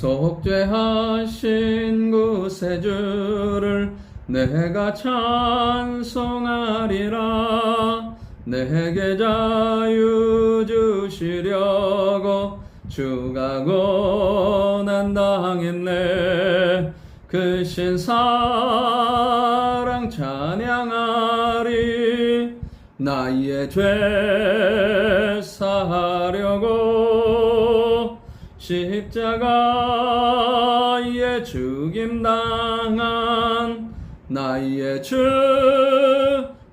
속죄하신 구세주를 내가 찬송하리라. 내게 자유 주시려고 주가 고난 당했네. 그 신사랑 찬양하리. 나의 죄 사하려고 십자가에 죽임 당한 나의 주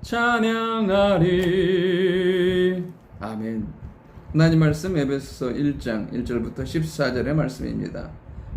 찬양하리. 아멘. 하나님 말씀 에베소서 1장 1절부터 14절의 말씀입니다.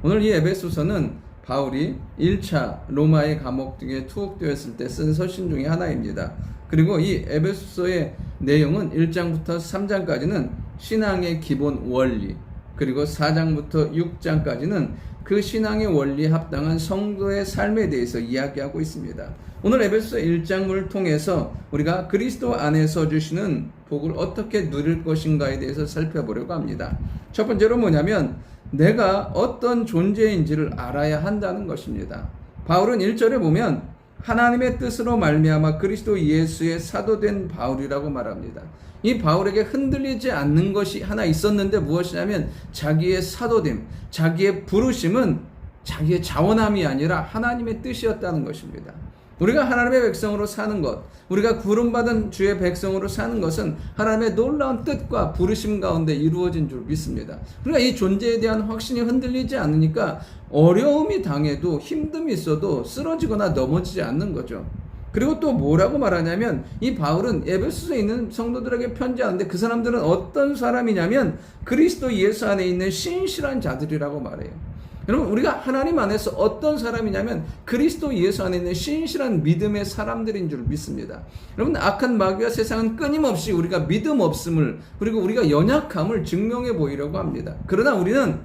오늘 이 에베소서는 바울이 1차 로마의 감옥 등에 투옥되었을 때 쓴 서신 중의 하나입니다. 그리고 이 에베소서의 내용은 1장부터 3장까지는 신앙의 기본 원리, 그리고 4장부터 6장까지는 그 신앙의 원리에 합당한 성도의 삶에 대해서 이야기하고 있습니다. 오늘 에베소 1장을 통해서 우리가 그리스도 안에서 주시는 복을 어떻게 누릴 것인가에 대해서 살펴보려고 합니다. 첫 번째로 뭐냐면 내가 어떤 존재인지를 알아야 한다는 것입니다. 바울은 1절에 보면 하나님의 뜻으로 말미암아 그리스도 예수의 사도된 바울이라고 말합니다. 이 바울에게 흔들리지 않는 것이 하나 있었는데 무엇이냐면 자기의 사도됨, 자기의 부르심은 자기의 자원함이 아니라 하나님의 뜻이었다는 것입니다. 우리가 하나님의 백성으로 사는 것, 우리가 구름받은 주의 백성으로 사는 것은 하나님의 놀라운 뜻과 부르심 가운데 이루어진 줄 믿습니다. 우리가 이 존재에 대한 확신이 흔들리지 않으니까 어려움이 당해도 힘듦이 있어도 쓰러지거나 넘어지지 않는 거죠. 그리고 또 뭐라고 말하냐면 이 바울은 에베소서에 있는 성도들에게 편지하는데 그 사람들은 어떤 사람이냐면 그리스도 예수 안에 있는 신실한 자들이라고 말해요. 여러분 우리가 하나님 안에서 어떤 사람이냐면 그리스도 예수 안에 있는 신실한 믿음의 사람들인 줄 믿습니다. 여러분 악한 마귀와 세상은 끊임없이 우리가 믿음 없음을 그리고 우리가 연약함을 증명해 보이려고 합니다. 그러나 우리는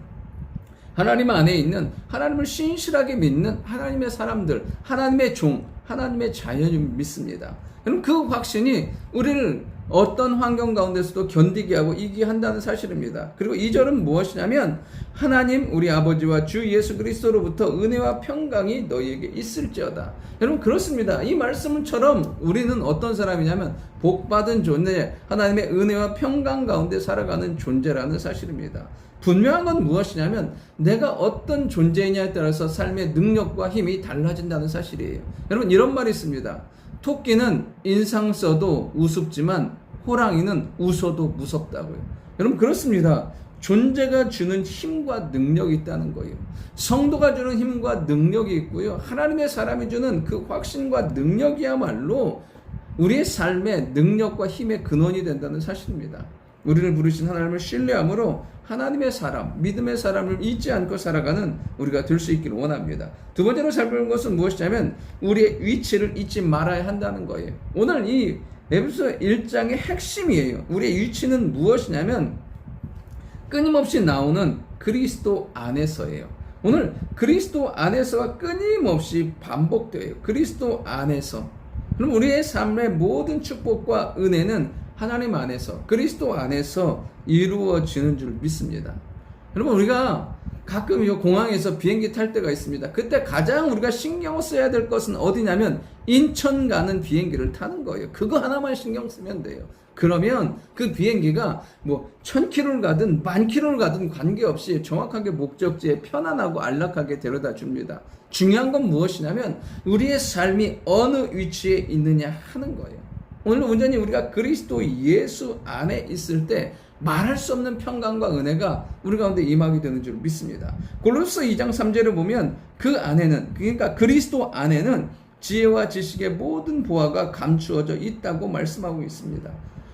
하나님 안에 있는 하나님을 신실하게 믿는 하나님의 사람들, 하나님의 종, 하나님의 자연을 믿습니다. 그럼 그 확신이 우리를 어떤 환경 가운데서도 견디게 하고 이기게 한다는 사실입니다. 그리고 이 절은 무엇이냐면 하나님 우리 아버지와 주 예수 그리스도로부터 은혜와 평강이 너희에게 있을지어다. 여러분 그렇습니다. 이 말씀처럼 우리는 어떤 사람이냐면 복받은 존재, 하나님의 은혜와 평강 가운데 살아가는 존재라는 사실입니다. 분명한 건 무엇이냐면 내가 어떤 존재이냐에 따라서 삶의 능력과 힘이 달라진다는 사실이에요. 여러분 이런 말이 있습니다. 토끼는 인상 써도 우습지만 호랑이는 웃어도 무섭다고요. 여러분 그렇습니다. 존재가 주는 힘과 능력이 있다는 거예요. 성도가 주는 힘과 능력이 있고요. 하나님의 사람이 주는 그 확신과 능력이야말로 우리의 삶의 능력과 힘의 근원이 된다는 사실입니다. 우리를 부르신 하나님을 신뢰함으로 하나님의 사람, 믿음의 사람을 잊지 않고 살아가는 우리가 될 수 있기를 원합니다. 두 번째로 살펴볼 것은 무엇이냐면 우리의 위치를 잊지 말아야 한다는 거예요. 오늘 이 에베소 1장의 핵심이에요. 우리의 위치는 무엇이냐면 끊임없이 나오는 그리스도 안에서예요. 오늘 그리스도 안에서가 끊임없이 반복돼요. 그리스도 안에서. 그럼 우리의 삶의 모든 축복과 은혜는 하나님 안에서 그리스도 안에서 이루어지는 줄 믿습니다. 여러분 우리가 가끔 이 공항에서 비행기 탈 때가 있습니다. 그때 가장 우리가 신경 써야 될 것은 어디냐면 인천 가는 비행기를 타는 거예요. 그거 하나만 신경 쓰면 돼요. 그러면 그 비행기가 뭐 1000km를 가든 만 킬로를 가든 관계없이 정확하게 목적지에 편안하고 안락하게 데려다 줍니다. 중요한 건 무엇이냐면 우리의 삶이 어느 위치에 있느냐 하는 거예요. 오늘 온전히 우리가 그리스도 예수 안에 있을 때 말할 수 없는 평강과 은혜가 우리 가운데 임하게 되는 줄 믿습니다. 골로새 2장 3절을 보면 그 안에는 그러니까 그리스도 안에는 지혜와 지식의 모든 보화가 감추어져 있다고 말씀하고 있습니다.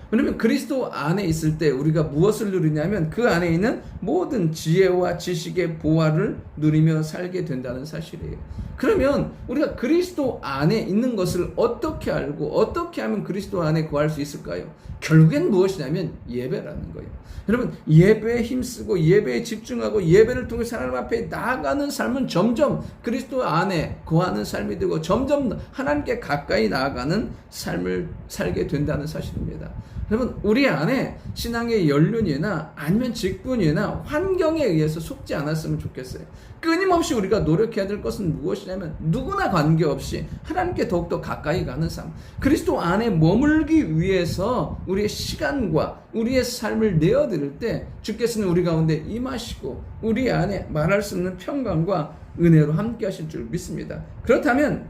그러면 그리스도 안에 있을 때 우리가 무엇을 누리냐면 그 안에 있는 모든 지혜와 지식의 보화를 누리며 살게 된다는 사실이에요. 그러면 우리가 그리스도 안에 있는 것을 어떻게 알고 어떻게 하면 그리스도 안에 구할 수 있을까요? 결국엔 무엇이냐면 예배라는 거예요. 여러분 예배에 힘쓰고 예배에 집중하고 예배를 통해 하나님 앞에 나아가는 삶은 점점 그리스도 안에 거하는 삶이 되고 점점 하나님께 가까이 나아가는 삶을 살게 된다는 사실입니다. 여러분 우리 안에 신앙의 연륜이나 아니면 직분이나 환경에 의해서 속지 않았으면 좋겠어요. 끊임없이 우리가 노력해야 될 것은 무엇이냐면 누구나 관계없이 하나님께 더욱더 가까이 가는 삶. 그리스도 안에 머물기 위해서 우리의 시간과 우리의 삶을 내어드릴 때 주께서는 우리 가운데 임하시고 우리 안에 말할 수 없는 평강과 은혜로 함께 하실 줄 믿습니다. 그렇다면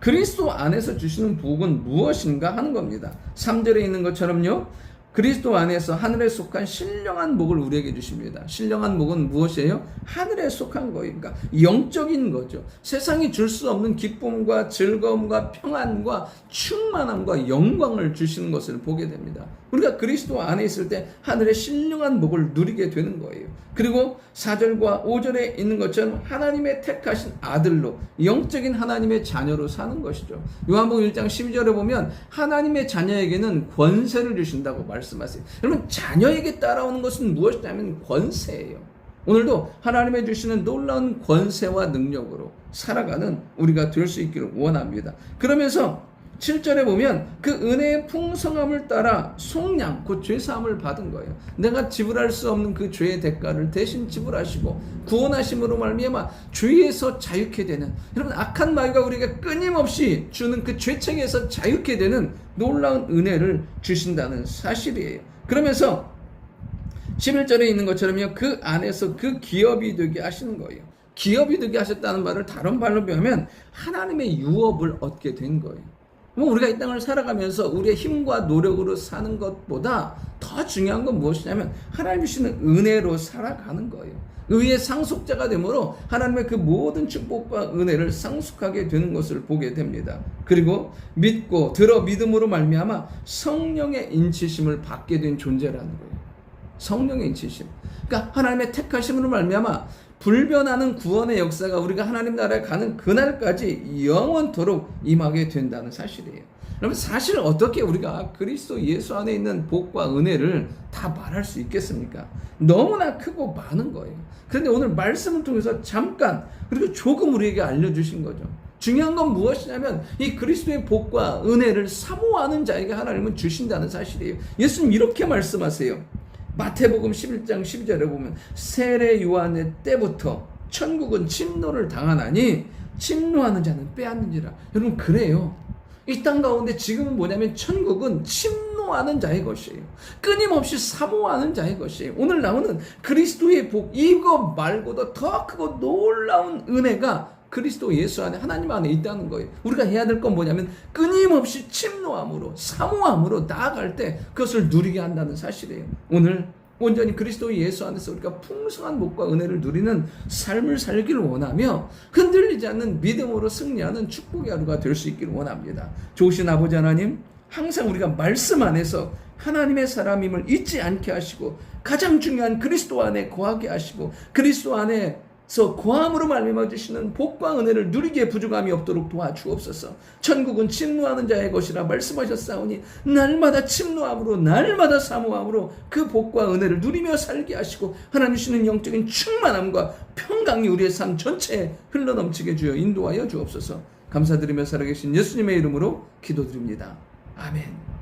그리스도 안에서 주시는 복은 무엇인가 하는 겁니다. 3절에 있는 것처럼요. 그리스도 안에서 하늘에 속한 신령한 복을 우리에게 주십니다. 신령한 복은 무엇이에요? 하늘에 속한 거예요. 그러니까 영적인 거죠. 세상이 줄 수 없는 기쁨과 즐거움과 평안과 충만함과 영광을 주시는 것을 보게 됩니다. 우리가 그리스도 안에 있을 때 하늘의 신령한 복을 누리게 되는 거예요. 그리고 4절과 5절에 있는 것처럼 하나님의 택하신 아들로 영적인 하나님의 자녀로 사는 것이죠. 요한복음 1장 12절에 보면 하나님의 자녀에게는 권세를 주신다고 말씀하세요. 여러분 자녀에게 따라오는 것은 무엇이냐면 권세예요. 오늘도 하나님의 주시는 놀라운 권세와 능력으로 살아가는 우리가 될 수 있기를 원합니다. 그러면서 7절에 보면 그 은혜의 풍성함을 따라 속량, 곧 죄사함을 받은 거예요. 내가 지불할 수 없는 그 죄의 대가를 대신 지불하시고 구원하심으로 말미암아 죄에서 자유케 되는 여러분 악한 마귀가 우리에게 끊임없이 주는 그 죄책에서 자유케 되는 놀라운 은혜를 주신다는 사실이에요. 그러면서 11절에 있는 것처럼요. 그 안에서 그 기업이 되게 하시는 거예요. 기업이 되게 하셨다는 말을 다른 말로 배우면 하나님의 유업을 얻게 된 거예요. 뭐 우리가 이 땅을 살아가면서 우리의 힘과 노력으로 사는 것보다 더 중요한 건 무엇이냐면 하나님 주시는 은혜로 살아가는 거예요. 의의 상속자가 되므로 하나님의 그 모든 축복과 은혜를 상속하게 되는 것을 보게 됩니다. 그리고 믿고 들어 믿음으로 말미암아 성령의 인치심을 받게 된 존재라는 거예요. 성령의 인치심. 그러니까 하나님의 택하심으로 말미암아 불변하는 구원의 역사가 우리가 하나님 나라에 가는 그날까지 영원토록 임하게 된다는 사실이에요. 여러분 사실 어떻게 우리가 그리스도 예수 안에 있는 복과 은혜를 다 말할 수 있겠습니까? 너무나 크고 많은 거예요. 그런데 오늘 말씀을 통해서 잠깐 그리고 조금 우리에게 알려주신 거죠. 중요한 건 무엇이냐면 이 그리스도의 복과 은혜를 사모하는 자에게 하나님은 주신다는 사실이에요. 예수님 이렇게 말씀하세요. 마태복음 11장 12절에 보면 세례 요한의 때부터 천국은 침노를 당하나니 침노하는 자는 빼앗는지라. 여러분 그래요. 이 땅 가운데 지금은 뭐냐면 천국은 침노하는 자의 것이에요. 끊임없이 사모하는 자의 것이에요. 오늘 나오는 그리스도의 복 이거 말고도 더 크고 놀라운 은혜가 그리스도 예수 안에 하나님 안에 있다는 거예요. 우리가 해야 될 건 뭐냐면 끊임없이 침노함으로 사모함으로 나아갈 때 그것을 누리게 한다는 사실이에요. 오늘 온전히 그리스도 예수 안에서 우리가 풍성한 복과 은혜를 누리는 삶을 살기를 원하며 흔들리지 않는 믿음으로 승리하는 축복의 하루가 될 수 있기를 원합니다. 좋으신 아버지 하나님, 항상 우리가 말씀 안에서 하나님의 사람임을 잊지 않게 하시고 가장 중요한 그리스도 안에 거하게 하시고 그리스도 안에 서 고함으로 말미암아 주시는 복과 은혜를 누리기에 부족함이 없도록 도와주옵소서. 천국은 침노하는 자의 것이라 말씀하셨사오니 날마다 침노함으로 날마다 사모함으로 그 복과 은혜를 누리며 살게 하시고 하나님 주시는 영적인 충만함과 평강이 우리의 삶 전체에 흘러넘치게 주여 인도하여 주옵소서. 감사드리며 살아계신 예수님의 이름으로 기도드립니다. 아멘.